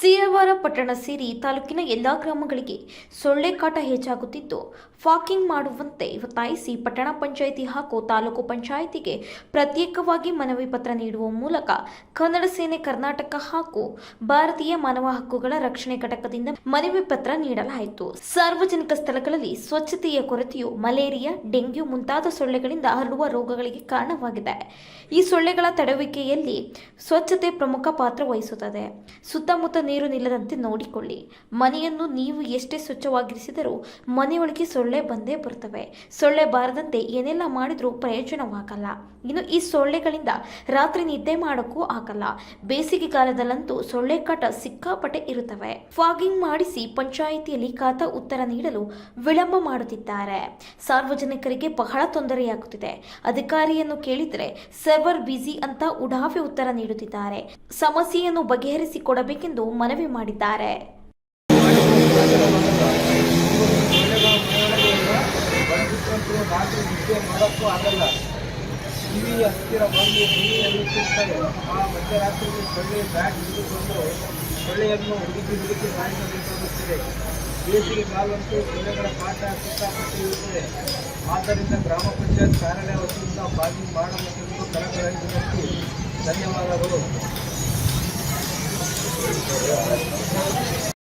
ಸಿರವಾರ ಪಟ್ಟಣ ಸೇರಿ ತಾಲೂಕಿನ ಎಲ್ಲಾ ಗ್ರಾಮಗಳಿಗೆ ಸೊಳ್ಳೆ ಕಾಟ ಹೆಚ್ಚಾಗುತ್ತಿದ್ದು, ಫಾಕಿಂಗ್ ಮಾಡುವಂತೆ ಒತ್ತಾಯಿಸಿ ಪಟ್ಟಣ ಪಂಚಾಯಿತಿ ಹಾಗೂ ತಾಲೂಕು ಪಂಚಾಯಿತಿಗೆ ಪ್ರತ್ಯೇಕವಾಗಿ ಮನವಿ ಪತ್ರ ನೀಡುವ ಮೂಲಕ ಕನ್ನಡ ಸೇನೆ ಕರ್ನಾಟಕ ಹಾಗೂ ಭಾರತೀಯ ಮಾನವ ಹಕ್ಕುಗಳ ರಕ್ಷಣೆ ಘಟಕದಿಂದ ಮನವಿ ಪತ್ರ ನೀಡಲಾಯಿತು. ಸಾರ್ವಜನಿಕ ಸ್ಥಳಗಳಲ್ಲಿ ಸ್ವಚ್ಛತೆಯ ಕೊರತೆಯು ಮಲೇರಿಯಾ, ಡೆಂಗ್ಯೂ ಮುಂತಾದ ಸೊಳ್ಳೆಗಳಿಂದ ಹರಡುವ ರೋಗಗಳಿಗೆ ಕಾರಣವಾಗಿದೆ. ಈ ಸೊಳ್ಳೆಗಳ ತಡೆಯುವಿಕೆಯಲ್ಲಿ ಸ್ವಚ್ಛತೆ ಪ್ರಮುಖ ಪಾತ್ರ ವಹಿಸುತ್ತದೆ. ಸುತ್ತಮುತ್ತ ನೀರು ನಿಲ್ಲದಂತೆ ನೋಡಿಕೊಳ್ಳಿ. ಮನೆಯನ್ನು ನೀವು ಎಷ್ಟೇ ಸ್ವಚ್ಛವಾಗಿರಿಸಿದರೂ ಮನೆಯೊಳಗೆ ಸೊಳ್ಳೆ ಬಂದೇ ಬರುತ್ತವೆ. ಸೊಳ್ಳೆ ಬಾರದಂತೆ ಏನೆಲ್ಲ ಮಾಡಿದರೂ ಪ್ರಯೋಜನವಾಗಲ್ಲ. ಇನ್ನು ಈ ಸೊಳ್ಳೆಗಳಿಂದ ರಾತ್ರಿ ನಿದ್ದೆ ಮಾಡೋಕ್ಕೂ ಆಗಲ್ಲ. ಬೇಸಿಗೆ ಕಾಲದಲ್ಲಂತೂ ಸೊಳ್ಳೆ ಕಾಟ ಸಿಕ್ಕಾಪಟ್ಟೆ ಇರುತ್ತವೆ. ಫಾಗಿಂಗ್ ಮಾಡಿಸಿ ಪಂಚಾಯಿತಿಯಲ್ಲಿ ಖಾತಾ ಉತ್ತರ ನೀಡಲು ವಿಳಂಬ ಮಾಡುತ್ತಿದ್ದಾರೆ. ಸಾರ್ವಜನಿಕರಿಗೆ ಬಹಳ ತೊಂದರೆಯಾಗುತ್ತಿದೆ. ಅಧಿಕಾರಿಯನ್ನು ಕೇಳಿದರೆ ಸರ್ವರ್ ಬ್ಯುಸಿ ಅಂತ ಉಡಾಫೆ ಉತ್ತರ ನೀಡುತ್ತಿದ್ದಾರೆ ಸಮಸ್ಯೆಯನ್ನು ಬಗೆಹರಿಸಿಕೊಡಬೇಕೆಂದು ಮನವಿ ಮಾಡಿದ್ದಾರೆ. ಆ ಬೇಸಿಗೆ ಕಾಲಂತೂ ಸೊಳ್ಳೆಗಳ ಕಾಟ ಸಿಕ್ಕಾಪಟ್ಟೆ ಇರುತ್ತದೆ ಆದ್ದರಿಂದ ಗ್ರಾಮ ಪಂಚಾಯತ್ ಕಾರ್ಯಾಲಯ ವತಿಯಿಂದ ಬಾಗಿಲು ಮಾಡಬೇಕೆಂದು ಧನ್ಯವಾದಗಳು